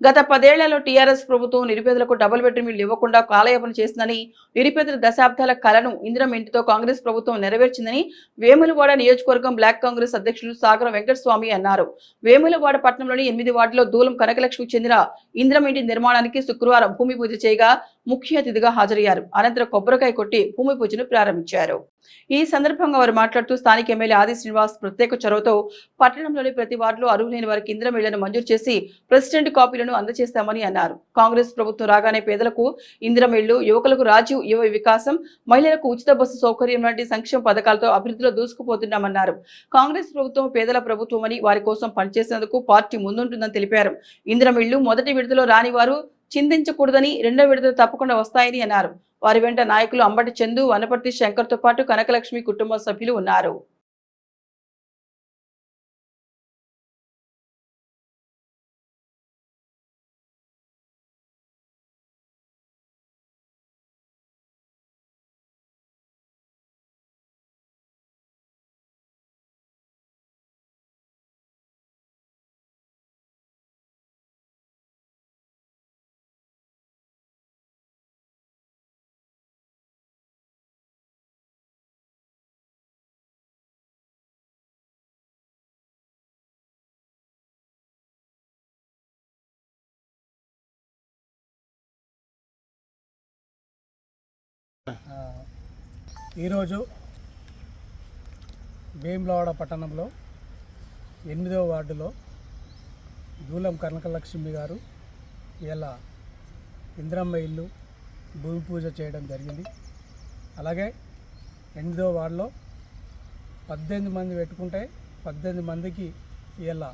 గత పదేళ్ళలో టీఆర్ఎస్ ప్రభుత్వం నిరుపేదలకు డబుల్ బెడ్రూమ్ ఇళ్ళు ఇవ్వకుండా కాలయాపన చేసిందని నిరుపేదల దశాబ్దాల కలను ఇందిరం ఇంటితో కాంగ్రెస్ ప్రభుత్వం నెరవేర్చిందని వేములవాడ నియోజకవర్గం బ్లాక్ కాంగ్రెస్ అధ్యక్షులు సాగర వెంకటస్వామి అన్నారు. వేములవాడ పట్టణంలోని ఎనిమిది వార్డులో దూలం కనకలక్ష్మికి చెందిన ఇందిరం ఇంటి నిర్మాణానికి శుక్రవారం భూమి పూజ చేయగా ముఖ్య అతిథిగా హాజరయ్యారు. అనంతరం కొబ్బరికాయ కొట్టి భూమి పూజను ప్రారంభించారు. ఈ సందర్భంగా వారు మాట్లాడుతూ స్థానిక ఎమ్మెల్యే ఆది శ్రీనివాస్ ప్రత్యేక చొరవతో పట్టణంలోని ప్రతి వార్డులో అర్హులైన వారికి ఇంద్రం ఇళ్ళను మంజూరు చేసి ప్రెసిడెంట్ కాపీలను అందజేస్తామని అన్నారు. కాంగ్రెస్ ప్రభుత్వం రాగానే పేదలకు ఇంద్రం ఇళ్ళు యువకులకు రాజీవ్ యువ వికాసం మహిళలకు ఉచిత బస్సు సౌకర్యం లాంటి సంక్షేమ పథకాలతో అభివృద్ధిలో దూసుకుపోతున్నామన్నారు. కాంగ్రెస్ ప్రభుత్వం పేదల ప్రభుత్వం అని వారి కోసం పనిచేసేందుకు పార్టీ ముందుంటుందని తెలిపారు. ఇంద్రం ఇళ్ళు మొదటి విడతలో రాని వారు చింతించకూడదని రెండో విడత తప్పకుండా వస్తాయని అన్నారు. వారి వెంట నాయకులు అంబటి చందు వనపర్తి శంకర్తో పాటు కనకలక్ష్మి కుటుంబ సభ్యులు ఉన్నారు. ఈరోజు భీమ్లవాడ పట్టణంలో ఎనిమిదవ వార్డులో దూలం కనకలక్ష్మి గారు ఇలా ఇంద్రమ్మ ఇల్లు భూమి పూజ చేయడం జరిగింది. అలాగే ఎనిమిదవ వార్డులో పద్దెనిమిది మంది పెట్టుకుంటే పద్దెనిమిది మందికి ఇలా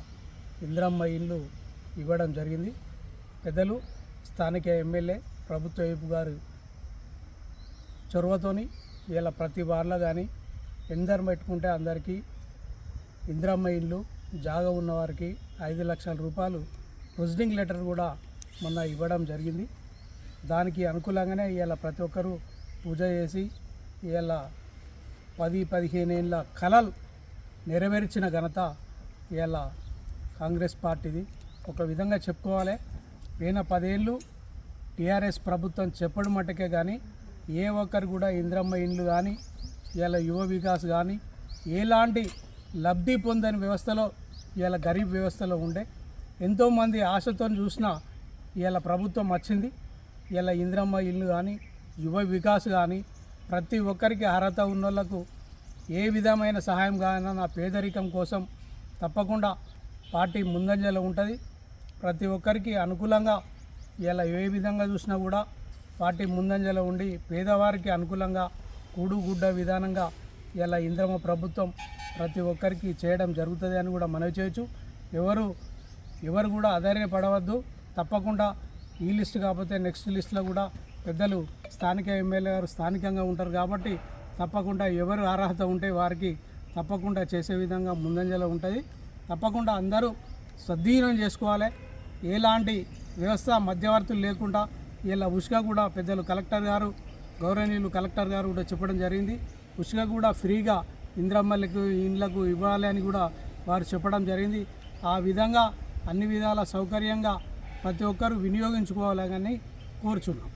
ఇంద్రమ్మ ఇల్లు ఇవ్వడం జరిగింది. పెద్దలు స్థానిక ఎమ్మెల్యే ప్రభుత్వ వైపు గారు చొరవతోని ఇలా ప్రతి వార్లో కానీ ఎందరు పెట్టుకుంటే అందరికీ ఇందిరమ్మ ఇల్లు జాగా ఉన్నవారికి ఐదు లక్షల రూపాయలు ప్రొసీడింగ్ లెటర్ కూడా మొన్న ఇవ్వడం జరిగింది. దానికి అనుకూలంగానే వీళ్ళ ప్రతి ఒక్కరూ పూజ చేసి వీళ్ళ పది పదిహేను ఏళ్ళ కళలు నెరవేర్చిన ఘనత ఇలా కాంగ్రెస్ పార్టీది. ఒక విధంగా చెప్పుకోవాలి. పోయిన పదేళ్ళు టీఆర్ఎస్ ప్రభుత్వం చెప్పడం మట్టుకే కానీ ఏ ఒక్కరు కూడా ఇంద్రమ్మ ఇండ్లు కానీ ఇలా యువ వికాస్ కానీ ఎలాంటి లబ్ధి పొందని వ్యవస్థలో ఇలా గరీబ్ వ్యవస్థలో ఉండే ఎంతోమంది ఆశతో చూసిన ఇలా ప్రభుత్వం వచ్చింది. ఇలా ఇంద్రమ్మ ఇల్లు కానీ యువ వికాస్ కానీ ప్రతి ఒక్కరికి అర్హత ఉన్న వాళ్ళకు ఏ విధమైన సహాయం కానీ నా పేదరికం కోసం తప్పకుండా పార్టీ ముందంజలో ఉంటుంది. ప్రతి ఒక్కరికి అనుకూలంగా ఇలా ఏ విధంగా చూసినా కూడా పార్టీ ముందంజలో ఉండి పేదవారికి అనుకూలంగా కూడుగుడ్డ విధానంగా ఇలా ఇంద్రమ ప్రభుత్వం ప్రతి ఒక్కరికి చేయడం జరుగుతుంది అని కూడా మనవి చేయొచ్చు. ఎవరు ఎవరు కూడా ఆధార్యపడవద్దు తప్పకుండా ఈ లిస్ట్ కాకపోతే నెక్స్ట్ లిస్ట్లో కూడా పెద్దలు స్థానిక ఎమ్మెల్యే గారు స్థానికంగా ఉంటారు కాబట్టి తప్పకుండా ఎవరు అర్హత ఉంటే వారికి తప్పకుండా చేసే విధంగా ముందంజలో ఉంటుంది. తప్పకుండా అందరూ సద్వినియోగం చేసుకోవాలి. ఎలాంటి వ్యవస్థ మధ్యవర్తులు లేకుండా ఇలా ఉష్క కూడా పెద్దలు కలెక్టర్ గారు గౌరవనీయులు కలెక్టర్ గారు కూడా చెప్పడం జరిగింది. ఉష్క కూడా ఫ్రీగా ఇంద్రమ్మలకు ఇండ్లకు ఇవ్వాలి అని కూడా వారు చెప్పడం జరిగింది. ఆ విధంగా అన్ని విధాల సౌకర్యంగా ప్రతి ఒక్కరూ వినియోగించుకోవాలని కోరుచున్నాం.